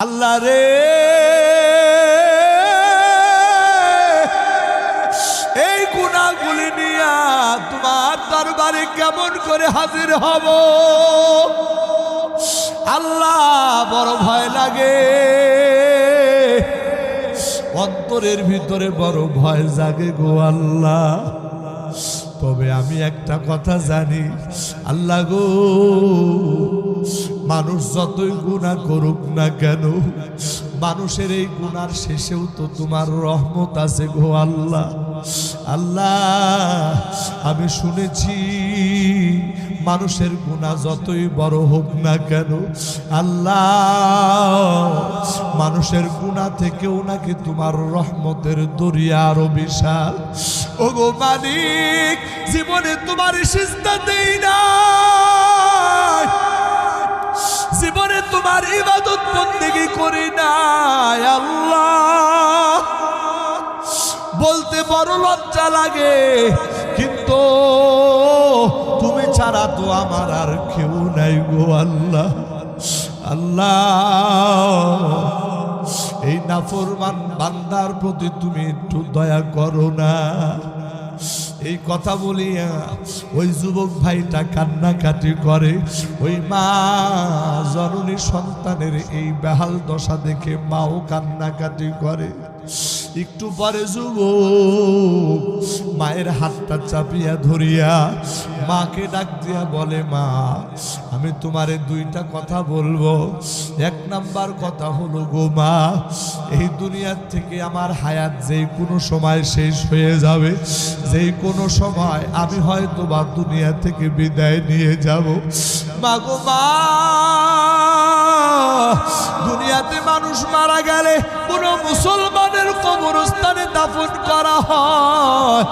আল্লাহ রে। এই গুণাগুলি নিয়া তোমার দরবারে কেমন করে হাজির হব? আল্লাহ বড় ভয় লাগে। অন্তরের ভিতরে বড় ভয় জাগে গো আল্লাহ। তবে আমি একটা কথা জানি, আল্লাহ গো মানুষ যতই গুণা করুক না কেন, মানুষের এই গুনার শেষেও তো তোমার রহমত আছে গো আল্লাহ। আল্লাহ, আমি শুনেছি মানুষের গুণা যতই বড় হোক না কেন, আল্লাহ, মানুষের গুণা থেকেও নাকি তোমার রহমতের দরিয়া আরও বিশাল। ও গো মালিক, জীবনে তোমার সিস্তা দেই না জীবনে তোমার ইবাদত বন্দেগি করি নাই, আল্লাহ। বলতে বড় লজ্জা লাগে, কিন্তু তুমি ছাড়া তো আমার আর কেউ নাই গো, আল্লাহ। আল্লাহ, এই নাফরমান বান্দার প্রতি তুমি একটু দয়া করো না। এই কথা বলিয়া ওই যুবক ভাইটা কান্নাকাটি করে। ওই মা জননী সন্তানের এই বেহাল দশা দেখে মাও কান্নাকাটি করে। একটু পরে যুবক, মায়ের হাতটা চাপিয়া ধরিয়া মাকে ডাক দিয়া বলে, মা, আমি তোমারে দুইটা কথা বলব। এক নাম্বার কথা হলো গো, মা, এই দুনিয়ার থেকে আমার হায়াত যেই কোনো সময় শেষ হয়ে যাবে, যেই কোনো সময় আমি হয়তো বা দুনিয়া থেকে বিদায় নিয়ে যাব। মা গো, মা দুনিয়াতে মানুষ মারা গেলে কোন মুসলমানের কবরস্থানে দাফন করা হয়।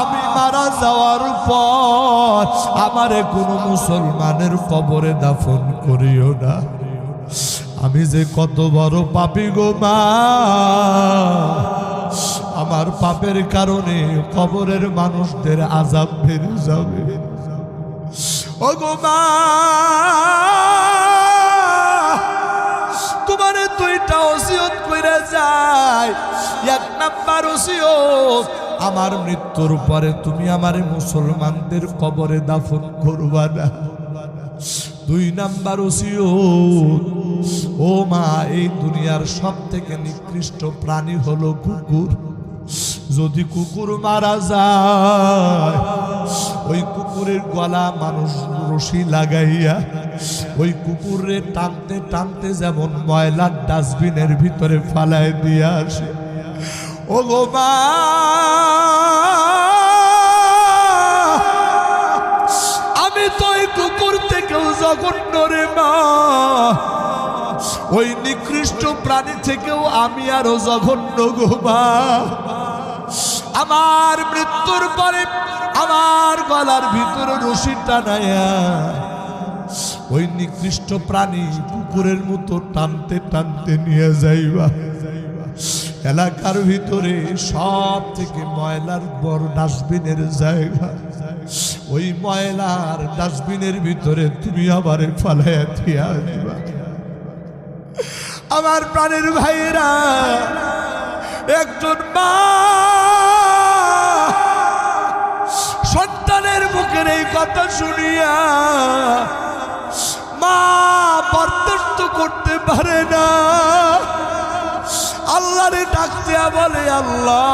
আমি মারা যাওয়ার পর আমারে কোনো মুসলমানের কবরে দাফন করিও না। আমি যে কত বড় পাপি গো মা, আমার পাপের কারণে কবরের মানুষদের আজাব বেড়ে যাবে। ও গো মা, তোমারে দুইটা ওসিয়ত কইরা যায়। এক নাম্বার ওসিয়ত, আমার মৃত্যুর পরে তুমি আমার মুসলমানদের কবরে দাফন করবা না। দুই নাম্বার ওসিয়ত, ও মা, এই দুনিয়ার সব থেকে নিকৃষ্ট প্রাণী হলো কুকুর। যদি কুকুর মারা যায়, ওই কুকুরের গলা মানুষ রশি লাগাইয়া, ওই কুকুরে টানতে টানতে যেমন ময়লার ডাস্টবিনের ভিতরে ফালায় দিয়ে আসে। ও গো আমি তো ওই কুকুর থেকেও জঘন্য রে মা। ওই নিকৃষ্ট প্রাণী থেকেও আমি আরও জঘন্য গো মা। আমার মৃত্যুর পরে আমার গলার ভিতরে রশি টানায়া ওই নিকৃষ্ট প্রাণী কুকুরের মতো টানতে টানতে নিয়ে যাইবা। এলাকার ভিতরে সব থেকে ময়লার বড় ডাস্টবিনের জায়গা। ওই ময়লার ডাস্টবিনের ভিতরে তুমি আবার আমার প্রাণের ভাইয়েরা, একজন মা মুখের এই কথা শুনিয়া মা বরদাস্ত করতে পারে না। আল্লাহরে ডাক দেয়া বলে, আল্লাহ,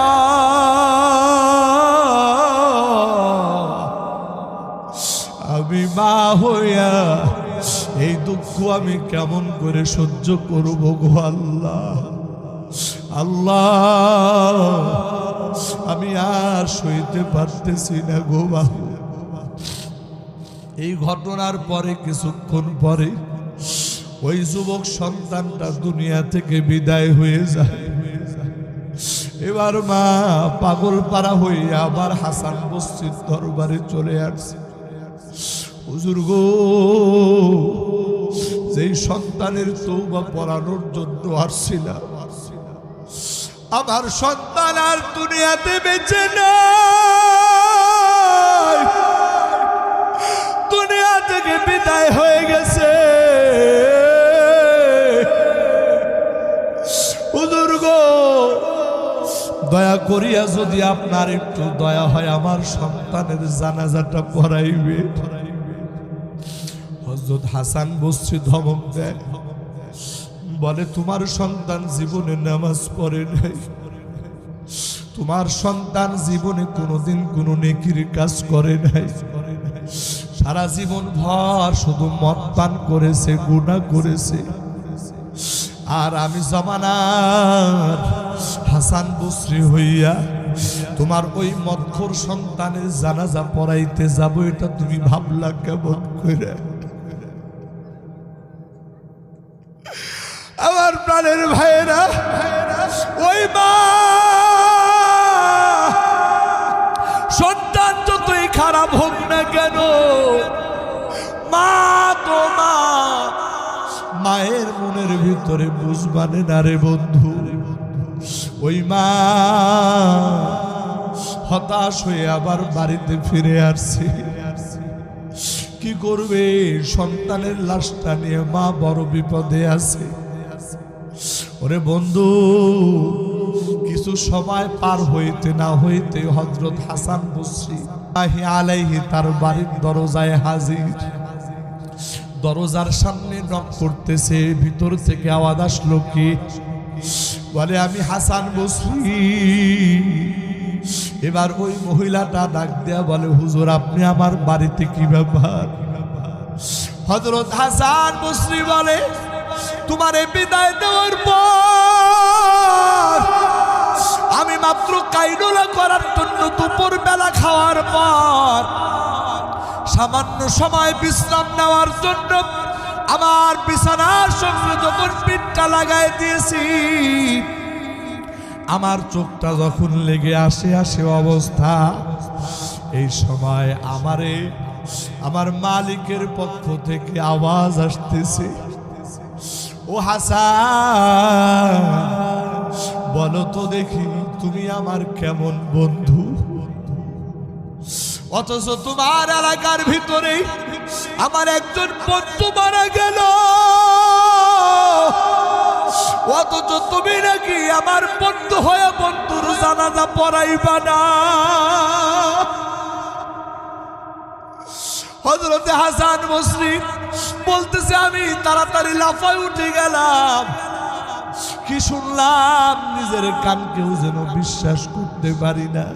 আমি মা হইয়া এই দুঃখ আমি কেমন করে সহ্য করব গো আল্লাহ? আল্লাহ, আমি আর সইতে পারতেছি না গো বাবু এই ঘটনার পরে কিছুক্ষণ পরে ওই যুবক সন্তানটা দুনিয়া থেকে বিদায় হয়ে যায়। এবার মা পাগল পাড়া হইয়া আবার হাসান মসজিদ দরবারে চলে আসছে। হুজুর যেই সন্তানের তৌবা পড়ানোর জন্য আসছিলাম, আমার সন্তান আর দুনিয়াতে বেঁচে নাই। থেকে বিদায় হয়ে গেছে। দয়া করিয়া যদি আপনার একটু দয়া হয়, আমার সন্তানের জানাজাটা পড়াইবে। হজরত হাসান বসছে ধমক দেয়। বলে, তোমার সন্তান জীবনে নামাজ পড়ে নাই। তোমার সন্তান জীবনে কোনোদিন কোনো নেকির কাজ করে নাই। সারা জীবন ভর শুধু মদ পান করেছে, গুণা করেছে। আর আমি জমানার হাসান বসরি হইয়া তোমার ওই মক্ষর সন্তানের জানাজা পড়াইতে যাব, এটা তুমি ভাবলা কেমন করে? আমার প্রাণের ভাইয়েরা হোক না কেন? মা তো মা মায়ের মনের ভিতরে বুঝবানে না রে বন্ধু। ওই মা হতাশ হয়ে আবার বাড়িতে ফিরে আসছে। কি করবে? সন্তানের লাশটা নিয়ে মা বড় বিপদে আছে। ওরে বন্ধু, কিছু সময় পার হইতে না হইতে হজরত হাসান আহি আলাইহি তার বাড়ির দরজায় হাজির। দরজার সামনে নক করতেছে, ভিতর থেকে আওয়াজ আসলো কি? বলে, আমি হাসান বসরি এবার ওই মহিলাটা ডাক দেয়া বলে, হুজুর, আপনি আমার বাড়িতে কি ব্যাপার? হজরত হাসান বসরি বলে, তোমার বিদায় দেওয়ার পর আমি মাত্র কাইডোলা করার জন্য দুপুর বেলা খাওয়ার পর সামান্য সময় বিশ্রাম নেওয়ার জন্য আমার বিছানার সঙ্গে যখন পিঠটা লাগাই দিয়েছি, আমার চোখটা যখন লেগে আসে আসে অবস্থা। এই সময় আমারে, আমার মালিকের পক্ষ থেকে আওয়াজ আসতেছে, ও হাসান, বলো তো দেখি তুমি আমার কেমন বন্ধু? অথচ তোমার এলাকার ভিতরে আমার একজন বন্ধু মারা গেল। অথচ তুমি নাকি আমার বন্ধু হয়ে বন্ধুর জানাজা পড়াইবা না। হজরতে হাসান মুসলিম বলতেছে, আমি তাড়াতাড়ি লাফায় উঠে গেলাম। কি শুনলাম, নিজের কানকেও যেন বিশ্বাস করতে পারি না।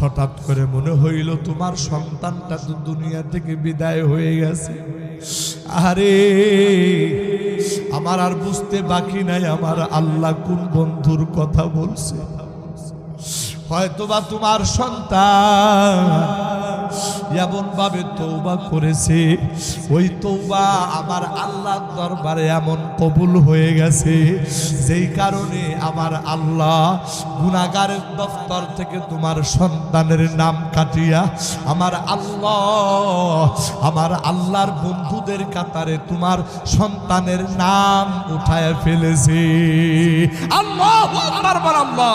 হঠাৎ করে মনে হইল তোমার সন্তানটা তো দুনিয়া থেকে বিদায় হয়ে গেছে। আরে, আমার আর বুঝতে বাকি নাই, আমার আল্লাহ কোন বন্ধুর কথা বলছে? হয়তোবা তোমার সন্তান এমন ভাবে তৌবা করেছে, ওই তৌবা আমার আল্লাহর দরবারে এমন কবুল হয়ে গেছে, যেই কারণে আমার আল্লাহ গুনাগারের দফতর থেকে তোমার সন্তানের নাম কাটিয়া আমার আল্লাহ, আমার আল্লাহর বন্ধুদের কাতারে তোমার সন্তানের নাম উঠায় ফেলেছে। আল্লাহ আল্লাহ